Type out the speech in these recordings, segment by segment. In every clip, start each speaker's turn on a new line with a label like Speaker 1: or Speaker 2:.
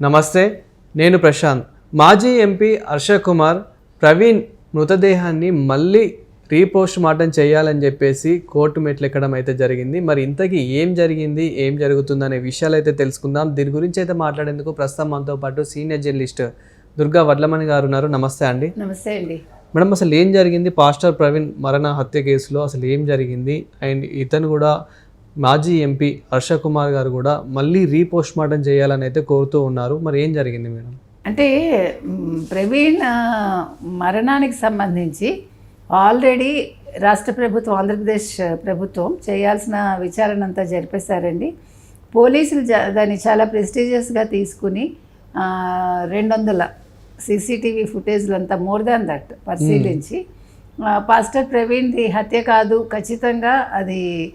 Speaker 1: నమస్తే నేను ప్రశాంత్. మాజీ ఎంపీ హర్ష కుమార్ ప్రవీణ్ మృతదేహాన్ని మళ్ళీ రీపోస్ట్ మార్టం చేయాలని చెప్పేసి కోర్టు మెట్లు ఎక్కడం అయితే జరిగింది. మరి ఇంతకీ ఏం జరిగింది ఏం జరుగుతుంది అనే విషయాలు అయితే తెలుసుకుందాం. దీని గురించి అయితే మాట్లాడేందుకు ప్రస్తుతం మనతో పాటు సీనియర్ జర్నలిస్ట్ దుర్గా వడ్లమణి గారు ఉన్నారు. నమస్తే అండి.
Speaker 2: నమస్తే అండి.
Speaker 1: మేడం అసలు ఏం జరిగింది? పాస్టర్ ప్రవీణ్ మరణ హత్య కేసులో అసలు ఏం జరిగింది? అండ్ ఇతను కూడా మాజీ ఎంపీ హర్ష కుమార్ గారు కూడా మళ్ళీ రీపోస్ట్ మార్టం చేయాలని అయితే కోరుతూ ఉన్నారు. మరి ఏం జరిగింది మేడం?
Speaker 2: అంటే ప్రవీణ్ మరణానికి సంబంధించి ఆల్రెడీ రాష్ట్ర ప్రభుత్వం ఆంధ్రప్రదేశ్ ప్రభుత్వం చేయాల్సిన విచారణ అంతా జరిపేశారండి. పోలీసులు జా- దాన్ని చాలా ప్రెస్టీజియస్గా తీసుకుని రెండు వందల సీసీటీవీ ఫుటేజ్లు అంతా మోర్ దాన్ దట్ పరిశీలించి పాస్టర్ ప్రవీణ్ది హత్య కాదు ఖచ్చితంగా అది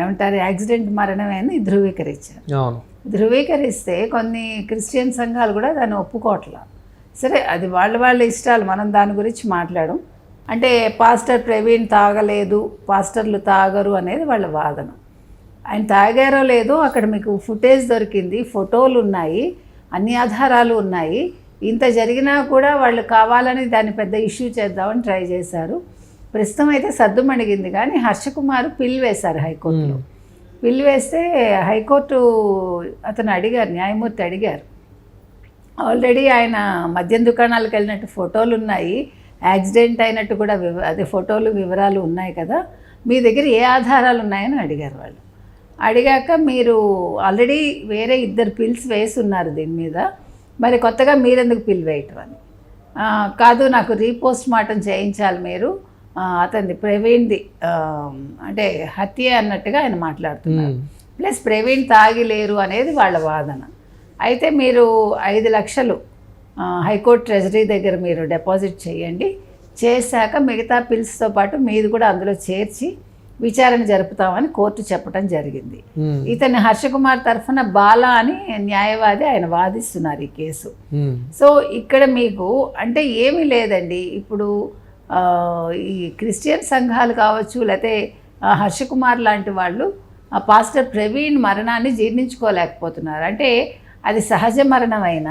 Speaker 2: ఏమంటారు? యాక్సిడెంట్ మరణమే అని ధృవీకరించారు ధృవీకరిస్తే కొన్ని క్రిస్టియన్ సంఘాలు కూడా దాన్ని ఒప్పుకోవట్ల. సరే అది వాళ్ళ వాళ్ళ ఇష్టాలు మనం దాని గురించి మాట్లాడం అంటే పాస్టర్ ప్రవీణ్ తాగలేదు పాస్టర్లు తాగరు అనేది వాళ్ళ వాదన. ఆయన తాగారో లేదో అక్కడ మీకు ఫుటేజ్ దొరికింది ఫోటోలు ఉన్నాయి అన్ని ఆధారాలు ఉన్నాయి. ఇంత జరిగినా కూడా వాళ్ళు కావాలని దాన్ని పెద్ద ఇష్యూ చేద్దామని ట్రై చేశారు. ప్రస్తుతం అయితే సద్దుమణిగింది కానీ హర్షకుమార్ పిల్ వేశారు హైకోర్టులో. పిల్లు వేస్తే హైకోర్టు అతను అడిగారు న్యాయమూర్తి అడిగారు. ఆల్రెడీ ఆయన మద్యం దుకాణాలకు వెళ్ళినట్టు ఫోటోలు ఉన్నాయి యాక్సిడెంట్ అయినట్టు కూడా వివ అదే ఫోటోలు వివరాలు ఉన్నాయి కదా మీ దగ్గర ఏ ఆధారాలు ఉన్నాయని అడిగారు వాళ్ళు. అడిగాక మీరు ఆల్రెడీ వేరే ఇద్దరు పిల్స్ వేసి ఉన్నారు దీని మీద మరి కొత్తగా మీరెందుకు పిల్ వేయటం అని. "ఆ, కాదు నాకు రీపోస్ట్ మార్టం చేయించాలి మీరు అతనిది ప్రవీణ్ది అంటే హత్య అన్నట్టుగా ఆయన మాట్లాడుతున్నారు. ప్లస్ ప్రవీణ్ తాగి లేరు అనేది వాళ్ళ వాదన. అయితే మీరు ఐదు లక్షలు హైకోర్టు ట్రెజరీ దగ్గర మీరు డిపాజిట్ చేయండి. చేశాక మిగతా పిల్స్తో పాటు మీది కూడా అందులో చేర్చి విచారణ జరుపుతామని కోర్టు చెప్పడం జరిగింది. ఇతని హర్షకుమార్ తరఫున బాల అని న్యాయవాది ఆయన వాదిస్తున్నారు ఈ కేసు. సో ఇక్కడ మీకు అంటే ఏమీ లేదండి. ఇప్పుడు ఈ క్రిస్టియన్ సంఘాలు కావచ్చు లేకపోతే హర్షకుమార్ లాంటి వాళ్ళు ఆ పాస్టర్ ప్రవీణ్ మరణాన్ని జీర్ణించుకోలేకపోతున్నారు. అంటే అది సహజ మరణమైన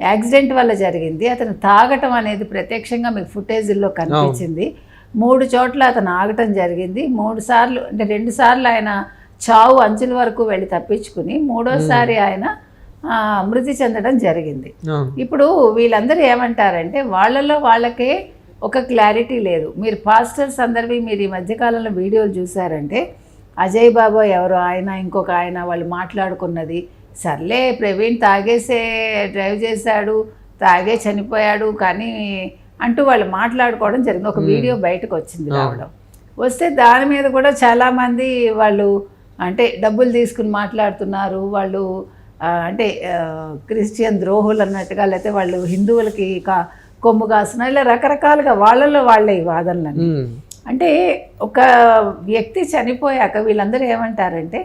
Speaker 2: యాక్సిడెంట్ వల్ల జరిగింది అతను తాగటం అనేది ప్రత్యక్షంగా మీకు ఫుటేజీల్లో కనిపించింది. మూడు చోట్ల అతను ఆగటం జరిగింది. మూడు సార్లు అంటే రెండు సార్లు ఆయన చావు అంచుల వరకు వెళ్ళి తప్పించుకుని మూడోసారి ఆయన మృతి చెందడం జరిగింది. ఇప్పుడు వీళ్ళందరూ ఏమంటారంటే వాళ్ళలో వాళ్ళకే ఒక క్లారిటీ లేదు. మీరు పాస్టర్స్ అందరివి మీరు ఈ మధ్యకాలంలో వీడియోలు చూసారంటే అజయ్ బాబా ఎవరో ఆయన ఇంకొక ఆయన వాళ్ళు మాట్లాడుకున్నది. సర్లే ప్రవీణ్ తాగేసే డ్రైవ్ చేశాడు తాగే చనిపోయాడు కానీ అంటూ వాళ్ళు మాట్లాడుకోవడం జరిగింది. ఒక వీడియో బయటకు వచ్చింది రావడం వస్తే దాని మీద కూడా చాలామంది వాళ్ళు అంటే డబ్బులు తీసుకుని మాట్లాడుతున్నారు. వాళ్ళు అంటే క్రిస్టియన్ ద్రోహులు అన్నట్టుగా లేకపోతే వాళ్ళు హిందువులకి కా కొమ్ము కాస్తున్నారు ఇలా రకరకాలుగా వాళ్ళలో వాళ్ళే ఈ వాదనలన్నీ
Speaker 1: మ్మ్.
Speaker 2: అంటే ఒక వ్యక్తి చనిపోయాక వీళ్ళందరూ ఏమంటారంటే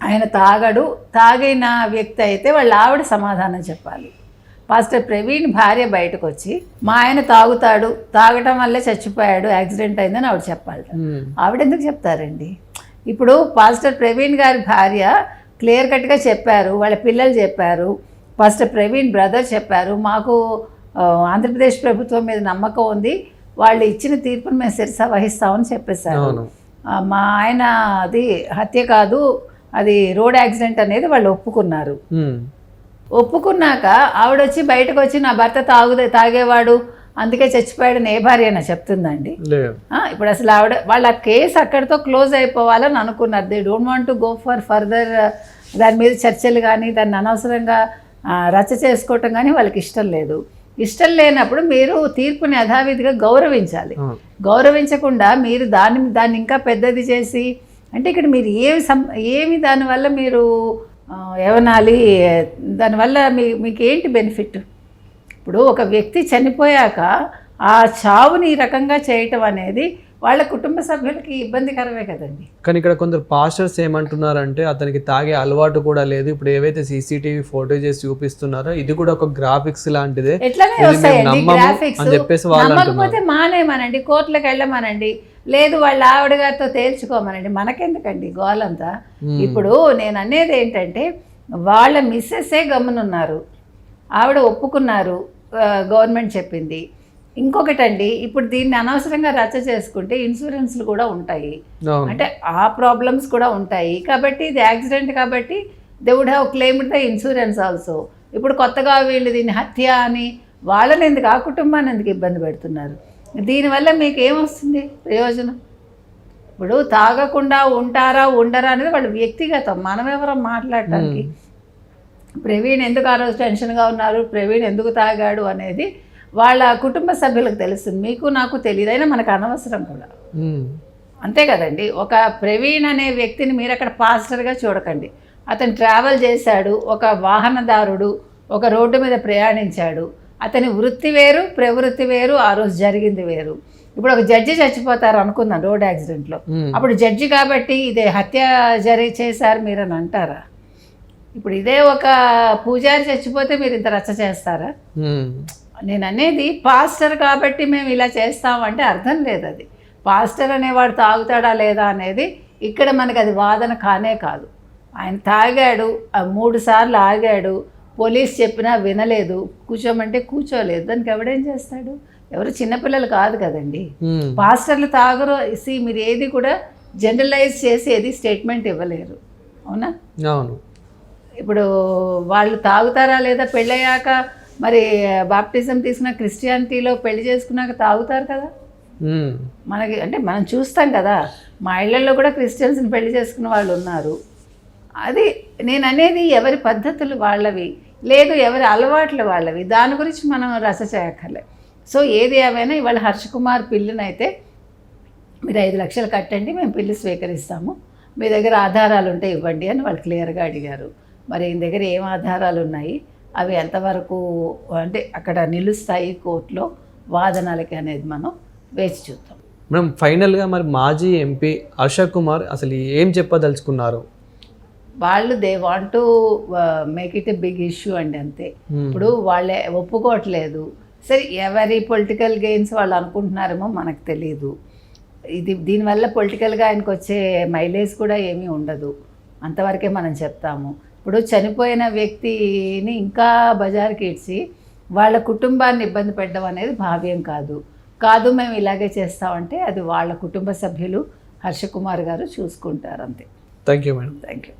Speaker 2: ఆయన తాగడు తాగిన వ్యక్తి అయితే వాళ్ళ ఆవిడ సమాధానం చెప్పాలి పాస్టర్ ప్రవీణ్ భార్య బయటకు వచ్చి మా ఆయన తాగుతాడు తాగటం వల్లే చచ్చిపోయాడు యాక్సిడెంట్ అయిందని ఆవిడ చెప్పాలి. ఆవిడ ఎందుకు చెప్తారండి ఇప్పుడు పాస్టర్ ప్రవీణ్ గారి భార్య క్లియర్ కట్గా చెప్పారు వాళ్ళ పిల్లలు చెప్పారు పాస్టర్ ప్రవీణ్ బ్రదర్ చెప్పారు మాకు ఆంధ్రప్రదేశ్ ప్రభుత్వం మీద నమ్మకం ఉంది. వాళ్ళు ఇచ్చిన తీర్పును మేము శిరస వహిస్తామని చెప్పేశారు. మా ఆయన అది హత్య కాదు అది రోడ్ యాక్సిడెంట్ అనేది వాళ్ళు ఒప్పుకున్నారు. ఒప్పుకున్నాక ఆవిడ వచ్చి బయటకు వచ్చి నా భర్త తాగుదే తాగేవాడు అందుకే చచ్చిపోయాడని ఏ భార్య అయినా చెప్తుందండి. ఇప్పుడు అసలు ఆవిడ వాళ్ళ కేసు అక్కడితో క్లోజ్ అయిపోవాలని అనుకున్నారు. They don't want to go for further దాని మీద చర్చలు కానీ దాన్ని అనవసరంగా రచ్చ చేసుకోవటం కానీ వాళ్ళకి ఇష్టం లేదు. ఇష్టం లేనప్పుడు మీరు తీర్పుని యథావిధిగా గౌరవించాలి. గౌరవించకుండా మీరు దాన్ని దాన్ని ఇంకా పెద్దది చేసి అంటే ఇక్కడ మీరు ఏమి సం ఏమి దానివల్ల మీరు ఏమనాలి? దానివల్ల మీ మీకు ఏంటి బెనిఫిట్? ఇప్పుడు ఒక వ్యక్తి చనిపోయాక ఆ చావుని ఈ రకంగా చేయటం అనేది వాళ్ళ కుటుంబ సభ్యులకి ఇబ్బందికరమే కదండి.
Speaker 1: కానీ ఇక్కడ కొందరు పాస్టర్స్ ఏమంటున్నారంటే అతనికి తాగే అలవాటు కూడా లేదు. ఇప్పుడు ఏవైతే సీసీటీవీ ఫోటేజెస్ చూపిస్తున్నారో ఇది కూడా ఒక గ్రాఫిక్స్ లాంటిదే.
Speaker 2: ఎట్లనే
Speaker 1: ఇది మేము
Speaker 2: వస్తాయండి
Speaker 1: నమ్మము
Speaker 2: గ్రాఫిక్స్?
Speaker 1: అని చెప్పేసి వాళ్ళు
Speaker 2: నమ్మకపోతే మానేమనండి? కోర్టులకు వెళ్ళమనండి? లేదు వాళ్ళ ఆవిడ గారితో తేల్చుకోమనండి. మనకెందుకండి గోలంతా? ఇప్పుడు నేను అనేది ఏంటంటే వాళ్ళ మిస్సెస్సే గమ్మునున్నారు. ఆవిడ ఒప్పుకున్నారు ఆ, గవర్నమెంట్ చెప్పింది. ఇంకొకటండి ఇప్పుడు దీన్ని అనవసరంగా రచ్చ చేసుకుంటే ఇన్సూరెన్స్లు కూడా ఉంటాయి. అంటే ఆ ప్రాబ్లమ్స్ కూడా ఉంటాయి. కాబట్టి ఇది యాక్సిడెంట్ కాబట్టి they would have claimed the insurance also. ఇప్పుడు కొత్తగా వీళ్ళు దీన్ని హత్య అని వాళ్ళని ఎందుకు ఆ కుటుంబాన్ని ఎందుకు ఇబ్బంది పెడుతున్నారు? దీనివల్ల మీకు ఏమొస్తుంది ప్రయోజనం? ఇప్పుడు తాగకుండా ఉంటారా ఉండరా అనేది వాళ్ళ వ్యక్తిగతం. మనం ఎవరో మాట్లాడటానికి? ప్రవీణ్ ఎందుకు ఆ రోజు టెన్షన్గా ఉన్నారు? ప్రవీణ్ ఎందుకు తాగాడు అనేది వాళ్ళ కుటుంబ సభ్యులకు తెలుస్తుంది మీకు నాకు తెలియదు. అయినా మనకు అనవసరం కూడా. అంతే కదండి. ఒక ప్రవీణ్ అనే వ్యక్తిని మీరు అక్కడ పాస్టర్గా చూడకండి. అతను ట్రావెల్ చేశాడు ఒక వాహనదారుడు ఒక రోడ్డు మీద ప్రయాణించాడు. అతని వృత్తి వేరు ప్రవృత్తి వేరు ఆ రోజు జరిగింది వేరు. ఇప్పుడు ఒక జడ్జి చచ్చిపోతారు అనుకుందాం రోడ్ యాక్సిడెంట్లో. అప్పుడు జడ్జి కాబట్టి ఇదే హత్య జరి చేశారు మీరు అని అంటారా? ఇప్పుడు ఇదే ఒక పూజారి చచ్చిపోతే మీరు ఇంత రచ్చ చేస్తారా. నేను అనేది పాస్టర్ కాబట్టి మేము ఇలా చేస్తామంటే అర్థం లేదు అది. పాస్టర్ అనేవాడు తాగుతాడా లేదా అనేది ఇక్కడ మనకి అది వాదన కానే కాదు. ఆయన తాగాడు ఆ మూడు సార్లు ఆగాడు పోలీస్ చెప్పినా వినలేదు కూర్చోమంటే కూర్చోలేదు. దానికి ఎవడేం చేస్తాడు? ఎవరు చిన్నపిల్లలు కాదు కదండి. పాస్టర్లు తాగరు. సి మీరు ఏది కూడా జనరలైజ్ చేసి ఏది స్టేట్మెంట్ ఇవ్వలేరు. అవునా?
Speaker 1: అవును.
Speaker 2: ఇప్పుడు వాళ్ళు తాగుతారా లేదా పెళ్ళయ్యాక మరి బాప్టిజం తీసుకున్న క్రిస్టియానిటీలో పెళ్ళి చేసుకున్నాక తాగుతారు కదా. మనకి అంటే మనం చూస్తాం కదా మా ఇళ్ళల్లో కూడా క్రిస్టియన్స్ని పెళ్ళి చేసుకున్న వాళ్ళు ఉన్నారు. అది నేను అనేది ఎవరి పద్ధతులు వాళ్ళవి లేదు ఎవరి అలవాట్లు వాళ్ళవి దాని గురించి మనం రస చేయక్కర్లే. సో ఏది ఏమైనా ఇవాళ హర్షకుమార్ పిల్లునైతే మీరు ఐదు లక్షలు కట్టండి మేము పిల్లి స్వీకరిస్తాము. మీ దగ్గర ఆధారాలు ఉంటే ఇవ్వండి అని వాళ్ళు క్లియర్గా అడిగారు. మరి ఈయన దగ్గర ఏం ఆధారాలు ఉన్నాయి? అవి ఎంతవరకు అంటే అక్కడ నిలుస్తాయి కోర్టులో వాదనలకి అనేది మనం వేచి చూద్దాం.
Speaker 1: మేడం ఫైనల్గా మరి మాజీ ఎంపీ హర్ష కుమార్ అసలు ఏం చెప్పదలుచుకున్నారు?
Speaker 2: వాళ్ళు they want to make it a big issue అండి అంతే.
Speaker 1: మ్మ్.
Speaker 2: ఇప్పుడు వాళ్ళే ఒప్పుకోవట్లేదు. సరే ఎవరి పొలిటికల్ గెయిన్స్ వాళ్ళు అనుకుంటున్నారేమో మనకు తెలియదు ఇది దీనివల్ల పొలిటికల్గా ఆయనకు వచ్చే మైలేజ్ కూడా ఏమీ ఉండదు. అంతవరకే మనం చెప్తాము. ఇప్పుడు చనిపోయిన వ్యక్తిని ఇంకా బజార్కి ఇడ్చి వాళ్ళ కుటుంబాన్ని ఇబ్బంది పెట్టడం అనేది భావ్యం కాదు. కాదు మేము ఇలాగే చేస్తామంటే అది వాళ్ళ కుటుంబ సభ్యులు హర్షకుమార్ గారు చూసుకుంటారు అంతే.
Speaker 1: Thank you madam
Speaker 2: thank you